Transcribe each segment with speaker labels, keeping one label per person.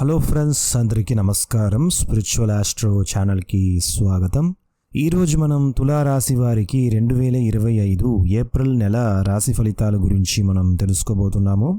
Speaker 1: Hello friends అందరికీ నమస్కారం. Spiritual astro ఛానల్కి స్వాగతం. ఈరోజు మనం తులారాశి వారికి రెండు వేల ఇరవై ఐదు ఏప్రిల్ నెల రాశి ఫలితాల గురించి మనం తెలుసుకోబోతున్నాము.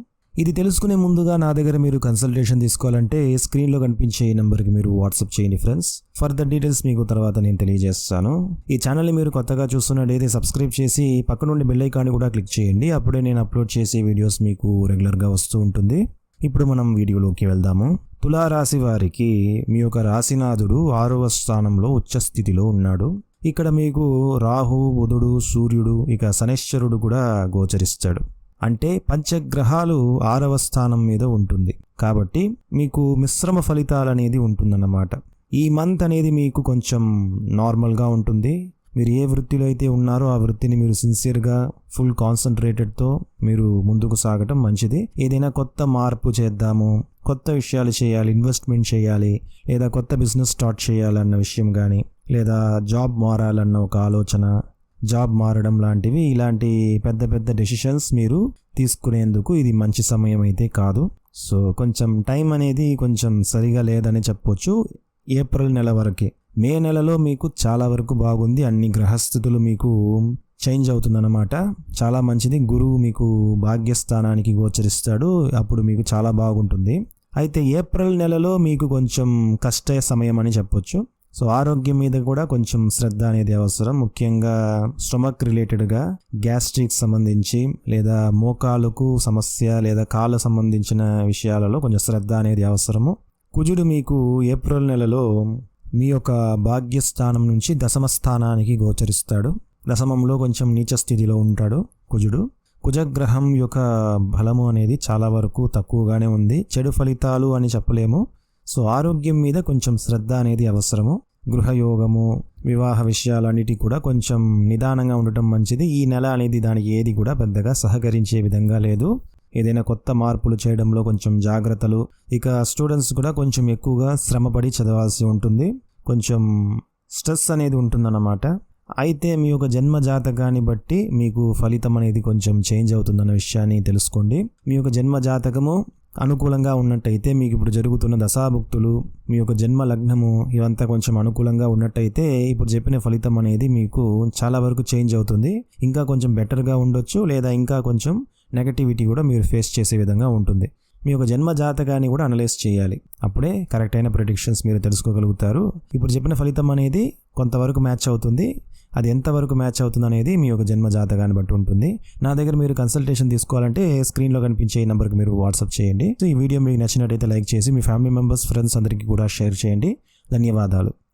Speaker 1: ఇది తెలుసుకునే ముందుగా నా దగ్గర మీరు కన్సల్టేషన్ తీసుకోవాలంటే స్క్రీన్లో కనిపించే ఈ నెంబర్కి మీరు వాట్సాప్ చేయండి ఫ్రెండ్స్. ఫర్దర్ డీటెయిల్స్ మీకు తర్వాత నేను తెలియజేస్తాను. ఈ ఛానల్ని మీరు కొత్తగా చూస్తున్నట్టయితే సబ్స్క్రైబ్ చేసి పక్క నుండి బెల్ ఐకాన్ కూడా క్లిక్ చేయండి. అప్పుడే నేను అప్లోడ్ చేసే వీడియోస్ మీకు రెగ్యులర్గా వస్తూ ఉంటుంది. ఇప్పుడు మనం వీడియోలోకి వెళ్దాము. తులారాశి వారికి మీ యొక్క రాశినాథుడు ఆరవ స్థానంలో ఉచ్చస్థితిలో ఉన్నాడు. ఇక్కడ మీకు రాహు బుధుడు సూర్యుడు ఇక శనేశ్వరుడు కూడా గోచరిస్తాడు. అంటే పంచగ్రహాలు ఆరవ స్థానం మీద ఉంటుంది. కాబట్టి మీకు మిశ్రమ ఫలితాలు అనేది ఉంటుందన్నమాట. ఈ మంత్ అనేది మీకు కొంచెం నార్మల్గా ఉంటుంది. మీరు ఏ వృత్తిలో అయితే ఉన్నారో ఆ వృత్తిని మీరు సిన్సియర్గా ఫుల్ కాన్సన్ట్రేటెడ్తో మీరు ముందుకు సాగటం మంచిది. ఏదైనా కొత్త మార్పు చేద్దాము కొత్త విషయాలు చేయాలి ఇన్వెస్ట్మెంట్ చేయాలి లేదా కొత్త బిజినెస్ స్టార్ట్ చేయాలన్న విషయం కానీ లేదా జాబ్ మారాలన్న ఒక ఆలోచన జాబ్ మారడం లాంటివి ఇలాంటి పెద్ద పెద్ద డెసిషన్స్ మీరు తీసుకునేందుకు ఇది మంచి సమయం అయితే కాదు. సో కొంచెం టైం అనేది కొంచెం సరిగా లేదని చెప్పొచ్చు. ఏప్రిల్ నెల వరకే. మే నెలలో మీకు చాలా వరకు బాగుంది అన్ని గ్రహస్థితులు మీకు చేంజ్ అవుతుందన్నమాట. చాలా మంచిది. గురువు మీకు భాగ్యస్థానానికి గోచరిస్తాడు అప్పుడు మీకు చాలా బాగుంటుంది. అయితే ఏప్రిల్ నెలలో మీకు కొంచెం కష్ట సమయం అని చెప్పొచ్చు. సో ఆరోగ్యం మీద కూడా కొంచెం శ్రద్ధ అనేది అవసరం. ముఖ్యంగా స్టొమక్ రిలేటెడ్గా గ్యాస్ట్రిక్ సంబంధించి లేదా మోకాలుకు సమస్య లేదా కాళ్ళ సంబంధించిన విషయాలలో కొంచెం శ్రద్ధ అనేది అవసరము. కుజుడు మీకు ఏప్రిల్ నెలలో మీ యొక్క భాగ్యస్థానం నుంచి దశమ స్థానానికి గోచరిస్తాడు. దశమంలో కొంచెం నీచ స్థితిలో ఉంటాడు కుజుడు. కుజగ్రహం యొక్క బలము అనేది చాలా వరకు తక్కువగానే ఉంది. చెడు ఫలితాలు అని చెప్పలేము. సో ఆరోగ్యం మీద కొంచెం శ్రద్ధ అనేది అవసరము. గృహయోగము వివాహ విషయాలన్నిటి కూడా కొంచెం నిదానంగా ఉండటం మంచిది. ఈ నెల అనేది దానికి ఏది కూడా పెద్దగా సహకరించే విధంగా లేదు. ఏదైనా కొత్త మార్పులు చేయడంలో కొంచెం జాగ్రత్తలు. ఇక స్టూడెంట్స్ కూడా కొంచెం ఎక్కువగా శ్రమపడి చదవాల్సి ఉంటుంది. కొంచెం స్ట్రెస్ అనేది ఉంటుందన్నమాట. అయితే మీ యొక్క జన్మ జాతకాన్ని బట్టి మీకు ఫలితం అనేది కొంచెం చేంజ్ అవుతుందన్న విషయాన్ని తెలుసుకోండి. మీ యొక్క జన్మ జాతకము అనుకూలంగా ఉన్నట్టయితే మీకు ఇప్పుడు జరుగుతున్న దశాభుక్తులు మీ యొక్క జన్మ లగ్నము ఇవంతా కొంచెం అనుకూలంగా ఉన్నట్టయితే ఇప్పుడు చెప్పిన ఫలితం అనేది మీకు చాలా వరకు చేంజ్ అవుతుంది. ఇంకా కొంచెం బెటర్గా ఉండొచ్చు లేదా ఇంకా కొంచెం నెగటివిటీ కూడా మీరు ఫేస్ చేసే విధంగా ఉంటుంది. మీ యొక్క జన్మ జాతకాన్ని కూడా అనలైజ్ చేయాలి. అప్పుడే కరెక్ట్ అయిన ప్రొడిక్షన్స్ మీరు తెలుసుకోగలుగుతారు. ఇప్పుడు చెప్పిన ఫలితం అనేది కొంతవరకు మ్యాచ్ అవుతుంది. అది ఎంతవరకు మ్యాచ్ అవుతుంది అనేది మీ యొక్క జన్మ జాతకాన్ని బట్టి ఉంటుంది. నా దగ్గర మీరు కన్సల్టేషన్ తీసుకోవాలంటే స్క్రీన్లో కనిపించే ఈ నెంబర్కి మీరు వాట్సాప్ చేయండి. సో ఈ వీడియో మీకు నచ్చినట్టయితే లైక్ చేసి మీ ఫ్యామిలీ మెంబర్స్ ఫ్రెండ్స్ అందరికీ కూడా షేర్ చేయండి. ధన్యవాదాలు.